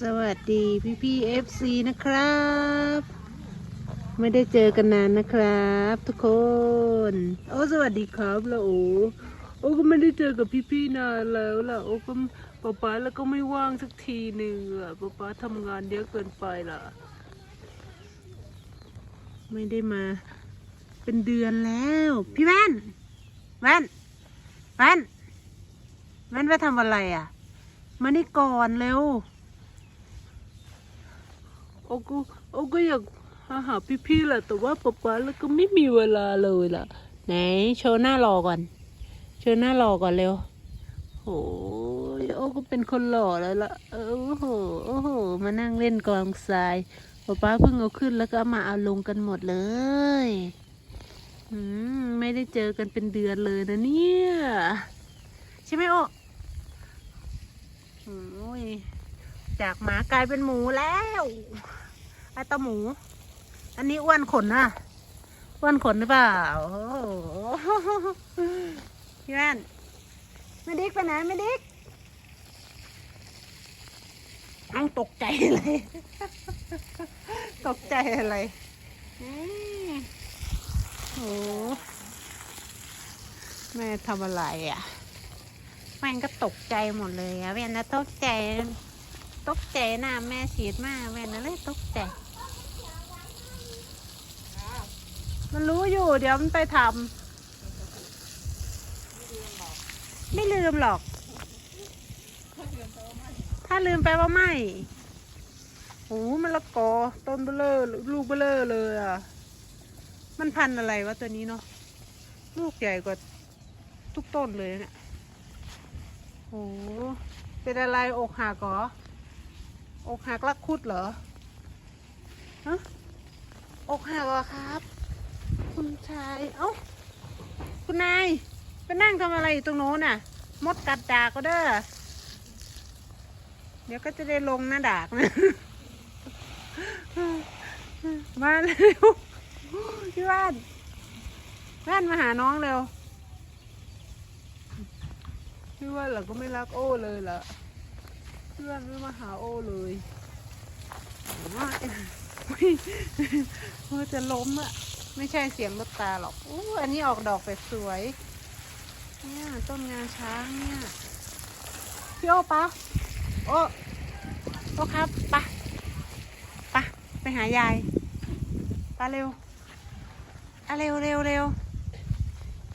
สวัสดีพี่พี่เอฟซีนะครับ ไม่ได้เจอกันนานนะครับ ทุกคน โอ้สวัสดีครับล้วโอโอ้ก็ไม่ได้เจอกับพี่พี่นานแล้วล่ะโอ้ก็ป๊าป๊าแล้วก็ไม่ว่างสักทีหนึ่งอะป๊าป๊าทำงานเยอะเกินไปล่ะ ไม่ได้มา เป็นเดือนแล้ว พี่แว่นแว่นแว่นแว่นไปทำอะไรอะมานี่ก่อนเร็ว อ้ก็โอ้ก็อยากมาหาพี่ๆแหละแต่ว่าป๊าป๊าแล้วก็ไม่มีเวลาเลยล่ะ ไหนโชว์หน้าหลอก่อน โชว์หน้าหลอก่อนเร็วโอ้ยโอ้ก็เป็นคนหล่อแล้วล่ะโอ้โหโอ้โหมานั่งเล่นกองทรายป๊าป๊าเพิ่งเอาขึ้นแล้วก็มาเอาลงกันหมดเลยอืมไม่ได้เจอกันเป็นเดือนเลยนะเนี่ย ใช่ไหมโอ้โอ้ยจากหมากลายเป็นหมูแล้ว ไอตาหมู อันนี้อ้วนขนนะอ้วนขนหรือเปล่าโอ้โหพี่แว่นไม่ดิกไปไหนไม่ดิกอังตกใจเลย ตกใจอะไรอืมโอ้แม่ทำอะไรอะแม่งก็ตกใจหมดเลยอะเวยนนะตกใจ ตกใจน้าแม่ฉีดมากเวยนนเลยตกใจ มันรู้อยู่เดี๋ยวมันไปทำไม่ลืมหรอก ถ้าลืมไปว่าไม่โอ้มันละกอต้นเบลอลูกเบลอเลยอะ มันพันอะไรวะตัวนี้เนาะลูกใหญ่กว่าทุกต้นเลยเนี่ยโอ้เป็นอะไรอกหักเหรอ อกหักรักคุดเหรอฮะอกหักเหรอครับ คุณชาย เอ้า คุณนายไปนั่งทำอะไรอยู่ตรงโน้นน่ะ มดกัดดากก็เด้อ เดี๋ยวก็จะได้ลงหน้าดากนะ มาเร็วพี่ว่านว่านมาหาน้องเร็วพี่ว่าเราก็ไม่รักโอ้เลยล่ะพี่ว่าไม่มาหาโอเลยว่าว่าจะล้มอะไม่ใช่เสียงรถตาหรอกอู้อันนี้ออกดอกแบบสวย เนี่ยต้นงาช้างเนี่ยพี่โอปะโอ้โอครับปะปะไปหายายปะเร็วอะเร็วเร็วเร็ว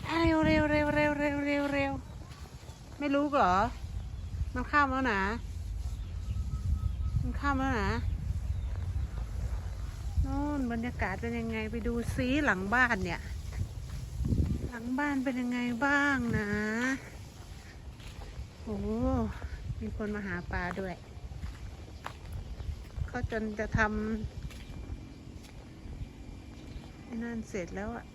อะเร็วเร็วเร็วเร็วเร็วเร็วเร็วไม่รู้เหรอมันข้ามแล้วนะ มันข้ามแล้วนะนู่นบรรยากาศเป็นยังไงไปดูซิหลังบ้านเนี่ย หลังบ้านเป็นยังไงบ้างนะ โอ้ มีคนมาหาปลาด้วย เขาจนจะทำไอ้นั่นเสร็จแล้วอะ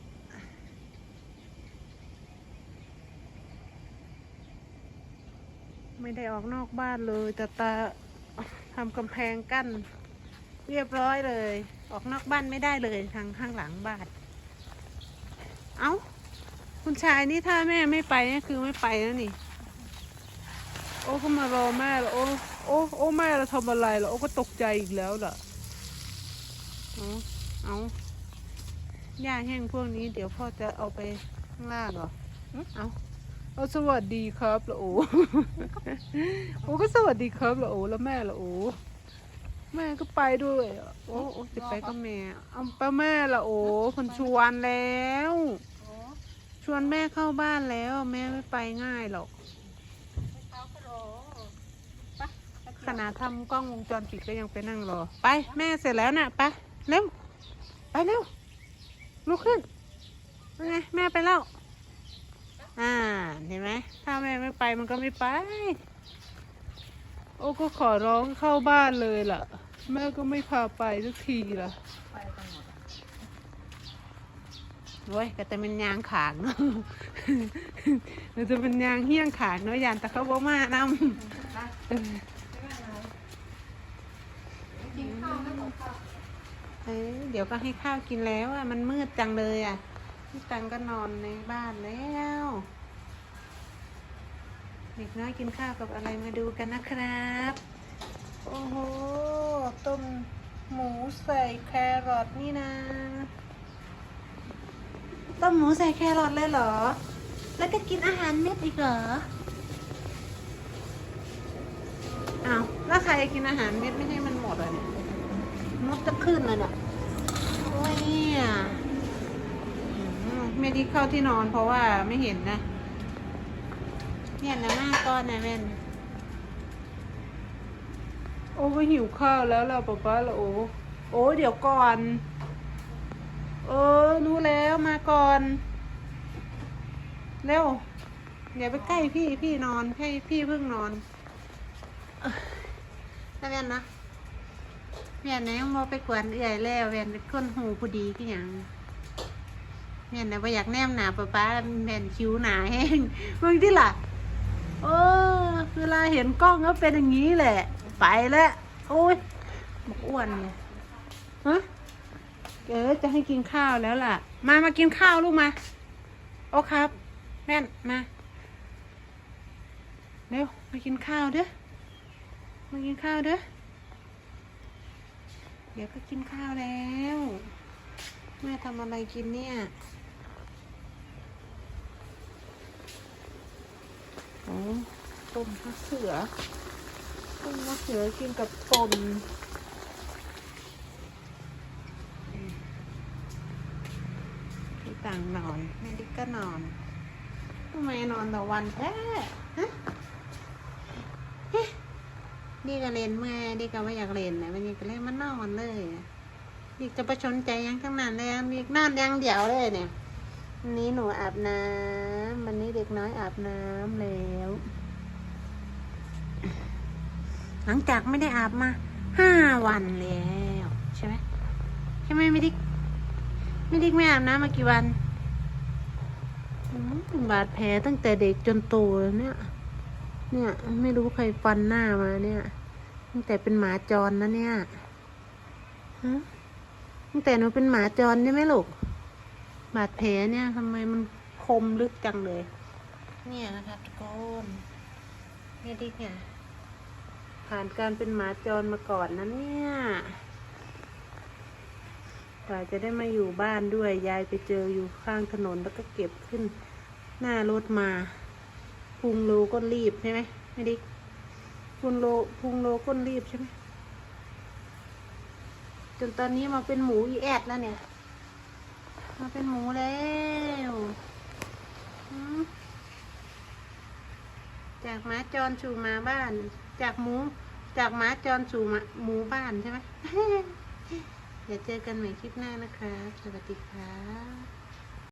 ไม่ได้ออกนอกบ้านเลยแต่ตา ทำกำแพงกั้นเรียบร้อยเลย ออกนอกบ้านไม่ได้เลยทางข้างหลังบ้าน เอา้า คุณชายนี่ถ้าแม่ไม่ไปนี่คือไม่ไปแล้วนี่ โอ้ก็มารอแม่แล้วโอ้โอ้โอ้แม่เราทำอะไรแล้วโอ้ก็ตกใจอีกแล้วล่ะเอาเอาหญ้าแห้งพวกนี้เดี๋ยวพ่อจะเอาไปข้างล่างเหรอ เอา เอาสวัสดีครับละโอโอ้ก็สวัสดีครับละโอแล้วแม่ละโอแม่ก็ไปด้วยโอ้โอ้จะไปกับแม่เอาไปแม่ละโอคนชวนแล้ว ชวนแม่เข้าบ้านแล้ว แม่ไม่ไปง่ายหรอกขนาดทำกล้องวงจรปิดก็ยังไปนั่งรอ ไปแม่เสร็จแล้วนะ่ะไปเร็วไปเร็วลุกขึ้นไงแม่ไปแล้ว อ่า เห็นไหม ถ้าแม่ไม่ไปมันก็ไม่ไป โอ้ก็ขอร้องเข้าบ้านเลยล่ะ แม่ก็ไม่พาไปสักทีล่ะโว้ยก็จะเป็นยางขางเนาะเราจะเป็นยางเฮี้ยงขางเนาะยานแต่เขาบอกมานำเออเอ้ยเดี๋ยวก็ให้ข้าวกินแล้วอะ มันมืดจังเลยอะ พี่ตังก็นอนในบ้านแล้ว เด็กน้อยกินข้าวกับอะไรมาดูกันนะครับ โอ้โห ต้มหมูใส่แครอทนี่นะ ต้มหมูใส่แครอทเลยเหรอ แล้วก็กินอาหารเม็ดอีกเหรออ้าวแล้วใครกินอาหารเม็ดไม่ให้มันหมดอะเนี่ยมดจะขึ้นเลยเนี่ยโอ้ย ไม่ไดีเข้าที่นอนเพราะว่าไม่เห็นนะเนี่ยนะหน้าก้อนนะแม่นโอ้ก็หิวข้าวแล้วเราป๊าป๊าละโอ้โอ้เดี๋ยวก่อน เออ รู้แล้วมาก่อน เร็วอย่าไปใกล้พี่พี่นอนให้พี่เพิ่งนอนเอ้ยแล้วแวนนะแวนนะยังมอไปกวนเอื่อยแล้วแวนเป็นคนหูผู้ดีกี่อย่าง แวนนะไปอยากแนมหนาป๊าป๊าแวนคิ้วหนาแห้งมึงที่ล่ะเออเวลาเห็นกล้องก็เป็นอย่างนี้แหละ ไปแล้วโอ้ยบอกอ้วนเนี่ยฮะเออจะให้กินข้าวแล้วล่ะ มามากินข้าวลูกมา โอ้ครับ แม่นมาเร็วมากินข้าวเด้อมากินข้าวเด้อเดี๋ยวก็กินข้าวแล้ว แม่ทำอะไรกินเนี่ย โอ้ต้มมะเขือ ต้มมะเขือกินกับปมพี่ต่างนอนแม่ดิกก็นอนทำไมนอนแต่วันแท้ฮะเฮ้ดีก็เล่นเมื่อดีก็ไม่อยากเล่นนะวันนี้ก็เล่นมันนอนเลย ดีจะประชนใจยังทั้งนั้นเลยมีนอนยังเดียวเลยเนี่ยวันนี้หนูอาบน้ำวันนี้เด็กน้อยอาบน้ำแล้ว หลังจากไม่ได้อาบมาห้าวันแล้วใช่ไหมใช่ไหมไม่ดิกไม่ดิกไม่อาบน้ำมากี่วันอืมบาดแผลตั้งแต่เด็กจนโตแล้วเนี่ย เนี่ย ไม่รู้ใครฟันหน้ามาเนี่ย ตั้งแต่เป็นหมาจรนะเนี่ยฮะ ตั้งแต่หนูเป็นหมาจรใช่ไหมลูกบาดแผลเนี่ยทำไมมันคมลึกจังเลย เนี่ยนะคะทุกคนเนี่ยดิเนี่ยผ่านการเป็นหมาจรมาก่อนนะเนี่ยกว่าจะได้มาอยู่บ้านด้วย ยายไปเจออยู่ข้างถนนแล้วก็เก็บขึ้น หน้ารถมา พุงโลก้นรีบใช่ไหมไม่ดิพุงโลพุงโลก้นรีบใช่ไหมจ นตอนนี้มาเป็นหมูอีแอดแล้วเนี่ย มาเป็นหมูแล้วจากหมาจรสู่หมาบ้าน จากหมู จากหมาจรสู่หมาหมูบ้านใช่ไหมเดี๋ยวเจอกันใหม่คลิปหน้านะคะ สวัสดีค่ะ